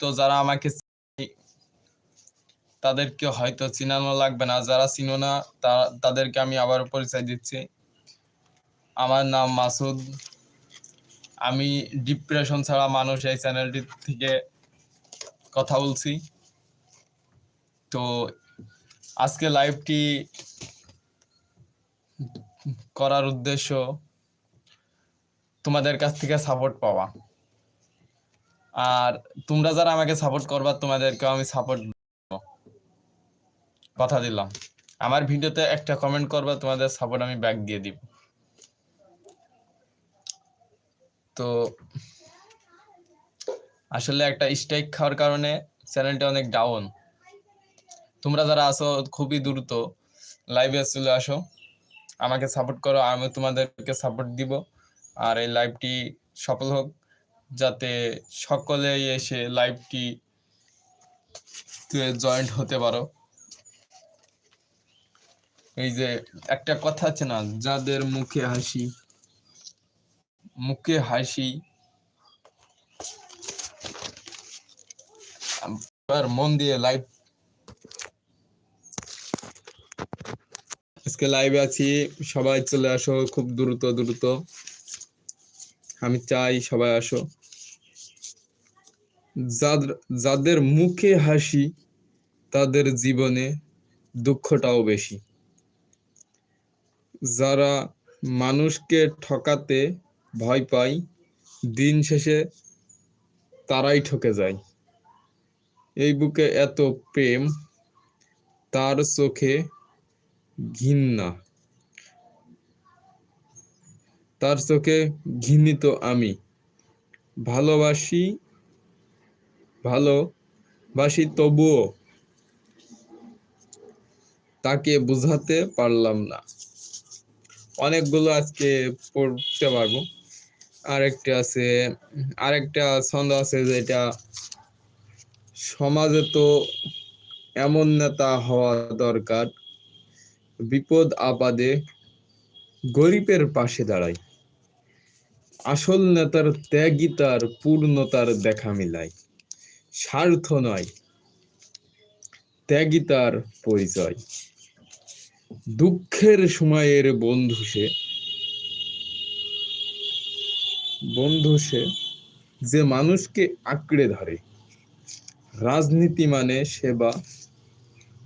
তো যারা আমাকে তাদেরকে হয়তো চিনানো লাগবে না। যারা চিনো না তাদেরকে আমি আবার পরিচয় দিচ্ছি। আমার নাম মাসুদ। আমি ডিপ্রেশন ছাড়া মানুষ এই চ্যানেলটি থেকে কথা বলছি। তো আজকে লাইভটি করার উদ্দেশ্য, তোমাদের কাছ থেকে সাপোর্ট পাওয়া। আর তোমরা যারা আমাকে সাপোর্ট করবা, তোমাদেরকেও আমি সাপোর্ট কথা দিলাম। আমার ভিডিওতে একটা কমেন্ট করবা, তোমাদের সাপোর্ট আমি ব্যাক দিয়ে দিব। তো, আসলে একটা স্ট্রাইক খাওয়ার কারণে চ্যানেলটা অনেক ডাউন তোমরা যারা আসো খুবই দ্রুত লাইভে চলে আসো। আমাকে সাপোর্ট করো আমি তোমাদেরকে সাপোর্ট দিব। আর এই লাইভটি সফল হোক। যাতে সকলেই এসে লাইভটি জয়েন্ট হতে পারো। এই যে একটা কথা আছে না, যাদের মুখে হাসি মুখে হাসি মন দিয়ে লাইভ আজকে লাইভে আছি, সবাই চলে আসো খুব দ্রুত দ্রুত। আমি চাই সবাই আসো। যাদ- যাদের মুখে হাসি, তাদের জীবনে দুঃখটাও বেশি। যারা মানুষকে ঠকাতে ভয় পায়, দিন শেষে তারাই ঠকে যায়। এই বুকে এত প্রেম, তার চোখে ঘৃণা। তার চোখে ঘৃণিত আমি। ভালোবাসি ভালোবাসি তবুও তাকে বুঝাতে পারলাম না। অনেকগুলো আজকে পড়তে পারব। আরেকটা আছে, আরেকটা ছন্দ আছে যেটা সমাজে তো এমন নেতা হওয়া দরকার। বিপদ আপদে গরিবের পাশে দাঁড়ায় আসল নেতার ত্যাগই তার পূর্ণতার দেখা মিলায়। স্বার্থ নয়, ত্যাগই তার পরিচয়। দুঃখের সময়ের বন্ধু সে বন্ধু সে যে মানুষকে আঁকড়ে ধরে। রাজনীতি মানে সেবা,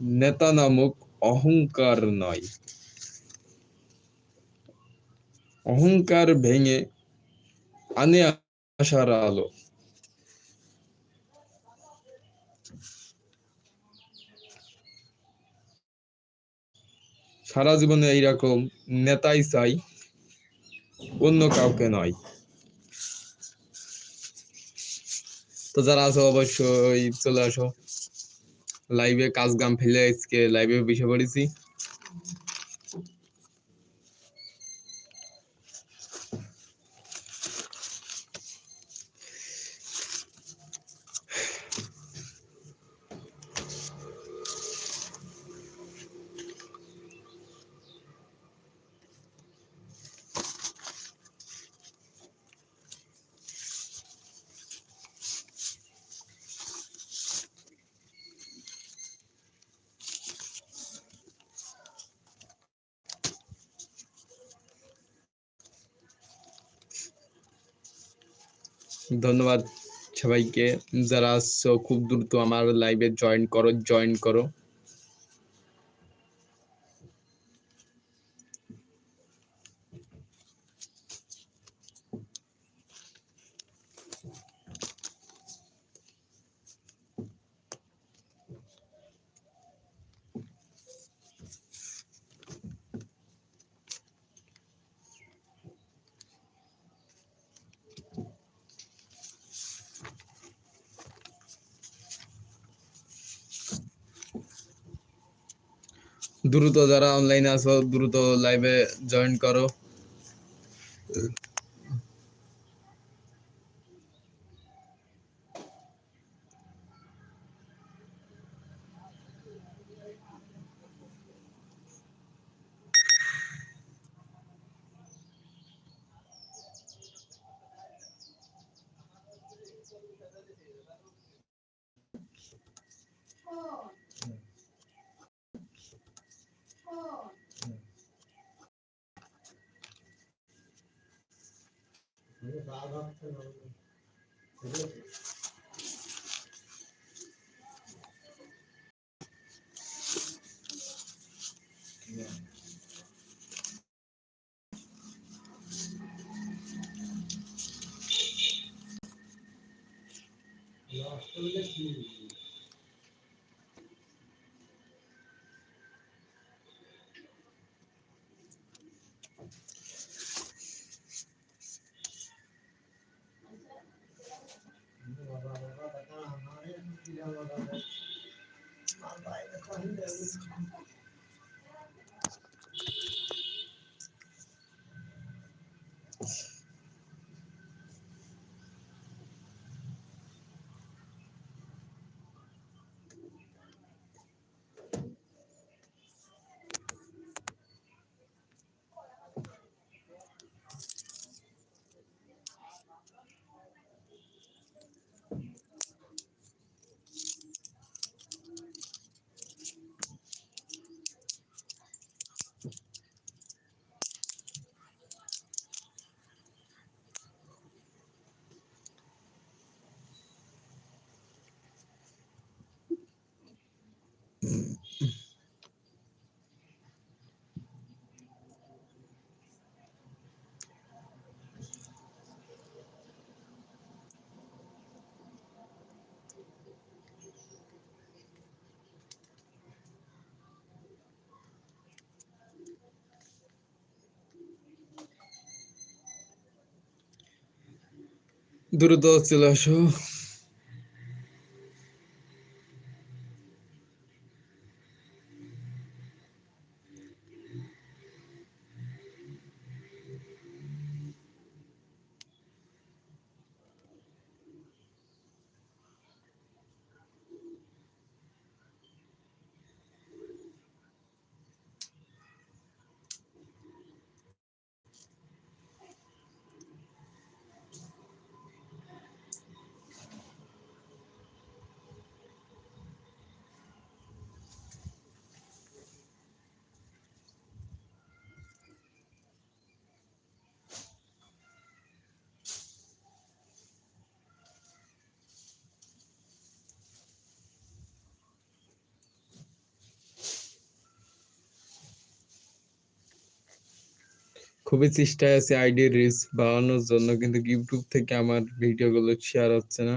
নেতা নামক অহংকার নয়। অহংকার ভেঙে আনে আলো। সারা জীবনে এইরকম নেতাই চাই, অন্য কাউকে নয়। তো যারা আছো অবশ্যই চলে আসো। লাইভে কাজ গাম ফেলে আজকে লাইভে বসে পড়েছি। ধন্যবাদ সবাইকে। যারা আসছো খুব দ্রুত আমার লাইভে জয়েন করো জয়েন করো। দ্রুত যারা অনলাইনে আছো দ্রুত লাইভে জয়েন করো। 哪个才能？怎么？দ্রুত চলে আসো খুবই চেষ্টায় আছি আইডি রিস্ক বাড়ানোর জন্য, কিন্তু ইউটিউব থেকে আমার ভিডিওগুলো শেয়ার হচ্ছে না।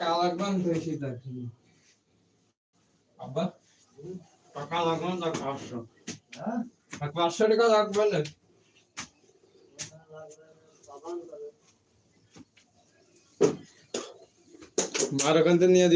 লাগবে না তো এসে দেখি আব্বা, টাকা লাগবে না টাকা পাঁচশো। পাঁচশো টাকা লাগবে না মার ওখান থেকে নিয়ে